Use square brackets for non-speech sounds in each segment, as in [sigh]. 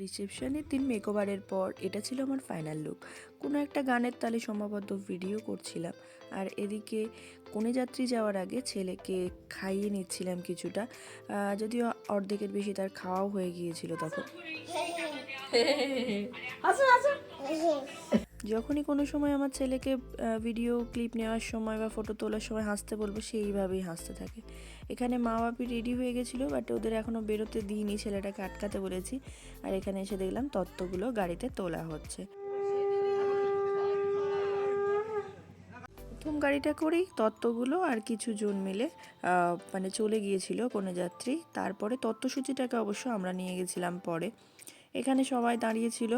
রিসেপশনের তিন মেকওভারের পর এটা ছিল আমার ফাইনাল লুক। কোনো একটা গানের তালে সমাবদ্ধ ভিডিও করছিলাম। আর এদিকে কোনে যাত্রী যাওয়ার আগে ছেলেকে খাইয়ে নিচ্ছিলাম কিছুটা। যদিও অর্ধেকের বেশি তার খাওয়াও হয়ে গিয়েছিল তখন। [laughs] যখনই কোনো সময় আমার ছেলেকে ভিডিও ক্লিপ নেওয়ার সময় বা ফটো তোলার সময় হাসতে বলব সেইভাবেই হাসতে থাকে। এখানে মা বাপি রেডি হয়ে গেছিল বাট ওদের এখনও বেরোতে দিইনি, ছেলেটাকে আটকাতে বলেছি। আর এখানে এসে দেখলাম তত্ত্বগুলো গাড়িতে তোলা হচ্ছে। প্রথম গাড়িটা করেই তত্ত্বগুলো আর কিছু জন মিলে মানে চলে গিয়েছিল কোনো যাত্রী। তারপরে তত্ত্বসূচিটাকে অবশ্য আমরা নিয়ে গেছিলাম পরে। এখানে সবাই দাঁড়িয়েছিল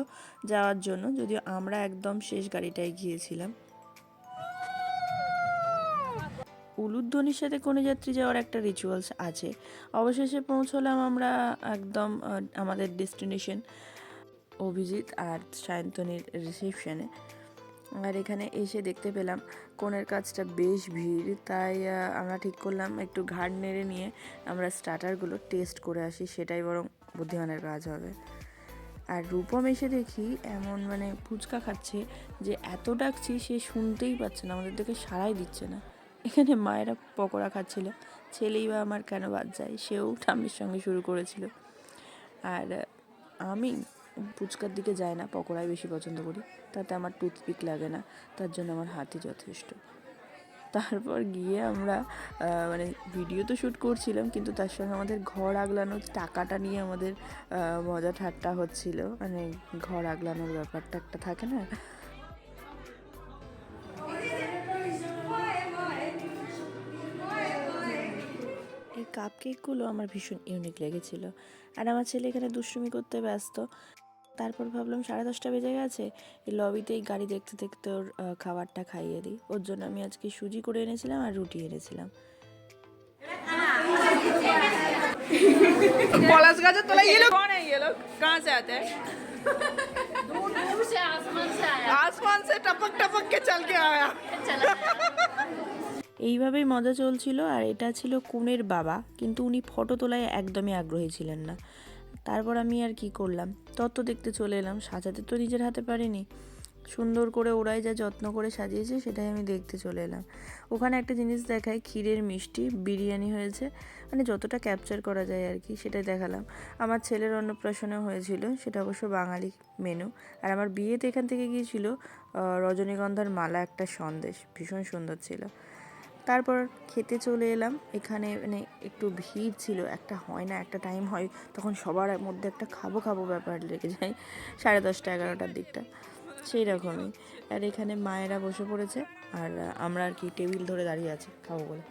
যাওয়ার জন্য, যদিও আমরা একদম শেষ গাড়িটায় গিয়েছিলাম। উলুধ্বনির সাথে কোনো যাত্রী যাওয়ার একটা রিচুয়ালস আছে। অবশেষে পৌঁছলাম আমরা একদম আমাদের ডেস্টিনেশন অভিজিৎ আর সায়ন্তনীর রিসেপশনে আর এখানে এসে দেখতে পেলাম কোণের কাজটা বেশ ভিড়, তাই আমরা ঠিক করলাম একটু ঘাড় নেড়ে নিয়ে আমরা স্টার্টারগুলো টেস্ট করে আসি, সেটাই বরং বুদ্ধিমানের কাজ হবে। আর রূপম এসে দেখি এমন মানে ফুচকা খাচ্ছে যে এত ডাকছি সে শুনতেই পাচ্ছে না, আমাদের দিকে সাড়াই দিচ্ছে না। এখানে মায়েরা পকোড়া খাচ্ছিল, ছেলেই বা আমার কেন বাদ যায়, সেও ঠাম্মির সঙ্গে শুরু করেছিল। আর আমি ফুচকার দিকে যাই না, পকোড়াই বেশি পছন্দ করি, তাতে আমার টুথপিক লাগে না, তার জন্য আমার হাতই যথেষ্ট। তারপর গিয়ে আমরা মানে ভিডিও তো শ্যুট করছিলাম, কিন্তু তার সঙ্গে আমাদের ঘর আগলানোর টাকাটা নিয়ে আমাদের মজা ঠাট্টা হচ্ছিল। মানে ঘর আগলানোর ব্যাপারটা একটা থাকে না? এই কাপ কেকগুলো আমার ভীষণ ইউনিক লেগেছিল। আর আমার ছেলে এখানে দুষ্টুমি করতে ব্যস্ত। তারপর ভাবলাম সাড়ে দশটা বেজে গেছে এই লবিতেই গাড়ি দেখতে দেখতে ওর আহ, খাবারটা খাইয়ে দিই ওর জন্য আমি আজকে সুজি করে এনেছিলাম আর রুটি এনেছিলাম पलाश गाजर तोला ये लोग कौन है ये लोग कहाँ से आते हैं दूर दूर से आसमान से आया आसमान से टपक टपक के चल के आया चला এইভাবেই মজা চলছিল আর এটা ছিল কুনের বাবা কিন্তু উনি ফটো তোলায় একদমই আগ্রহী ছিলেন না তারপর আমি আর কি করলাম? তত্ত্ব দেখতে চলে এলাম। সাজাতে তো নিজের হাতে পারিনি। সুন্দর করে ওরাই যা যত্ন করে সাজিয়েছে, সেটাই আমি দেখতে চলে এলাম। ওখানে একটা জিনিস দেখায়, ক্ষীরের মিষ্টি, বিরিয়ানি হয়েছে। মানে যতটা ক্যাপচার করা যায় আর কি, সেটাই দেখালাম। আমার ছেলের অন্নপ্রাশনে হয়েছিল, সেটা অবশ্য বাঙালি মেনু আর আমার বিয়েতে এখান থেকে গিয়েছিল রজনীগন্ধার মালা একটা সন্দেশ। ভীষণ সুন্দর ছিল। তারপর খেতে চলে এলাম। এখানে মানে একটু ভিড় ছিল, একটা হয় না, একটা টাইম হয়, তখন সবার মধ্যে একটা খাব খাব ব্যাপার লেগে যায়, সাড়ে দশটা, এগারোটার দিকটা। সেই রকমই আর এখানে মায়েরা বসে পড়েছে, আর আমরা আর কি টেবিল ধরে দাঁড়িয়ে আছি, খাব বলে।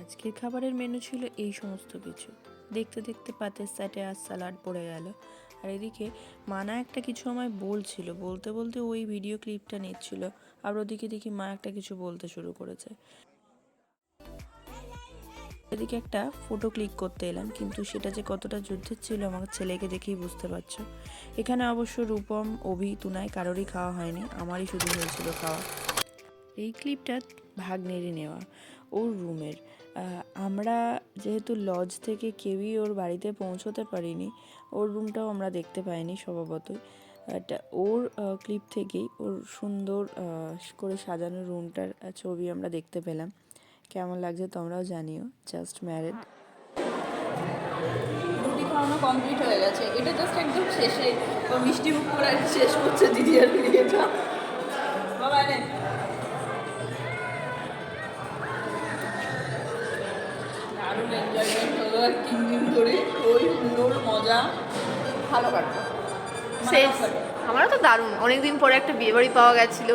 আজকের খাবারের মেনু ছিল এই সমস্ত কিছু। দেখতে দেখতে পাতের সাটে আর স্যালাড পড়ে গেল। আর এদিকে মানা একটা কিছু আমায় বলছিল, বলতে বলতে ওই ভিডিও ক্লিপটা নিচ্ছিল, আর ওদিকে দেখি মা একটা কিছু বলতে শুরু করেছে। এদিকে একটা ফটো ক্লিক করতে এলাম, কিন্তু সেটা যে কতটা যুদ্ধের ছিল আমার ছেলেকে দেখেই বুঝতে পারছ। এখানে অবশ্য রূপম, অভি তুনায় কারোরই খাওয়া হয়নি, আমারই শুধু হয়েছিল খাওয়া। এই ক্লিপটা ভাগ নেড়ে নেওয়া, ওর রুমের আমরা যেহেতু লজ থেকে কেউই ওর বাড়িতে পৌঁছতে পারিনি, ওর রুমটাও আমরা দেখতে পাইনি স্বভাবতই। ওর ক্লিপ থেকেই ওর সুন্দর করে সাজানো রুমটার ছবি আমরা দেখতে পেলাম। কেমন লাগছে তোমরাও জানিও জাস্ট ম্যারেড রুটি খাওয়ানো কমপ্লিট হয়ে গেছে। এটা জাস্ট একদম শেষে। মিষ্টি মুখ করে শেষ করছে দিদি আর বাবা দারুণ এনজয়মেন্ট হলো আর তিন দিন ধরে। ওই সুন্দর মজা ভালো কাটলো। শেষ আমারও তো দারুণ। অনেকদিন পরে একটা বিয়ে বাড়ি পাওয়া গেছিল।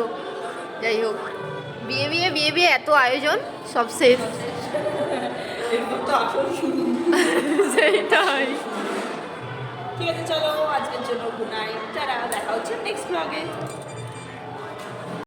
যাই হোক বিয়ে বিয়ে বিয়ে বিয়ে এত আয়োজন সব [laughs] শেষ [laughs] সেটাই। ঠিক আছে চলো আজকের জন্য গুড নাইট যারা দেখা হচ্ছে নেক্সট ব্লগে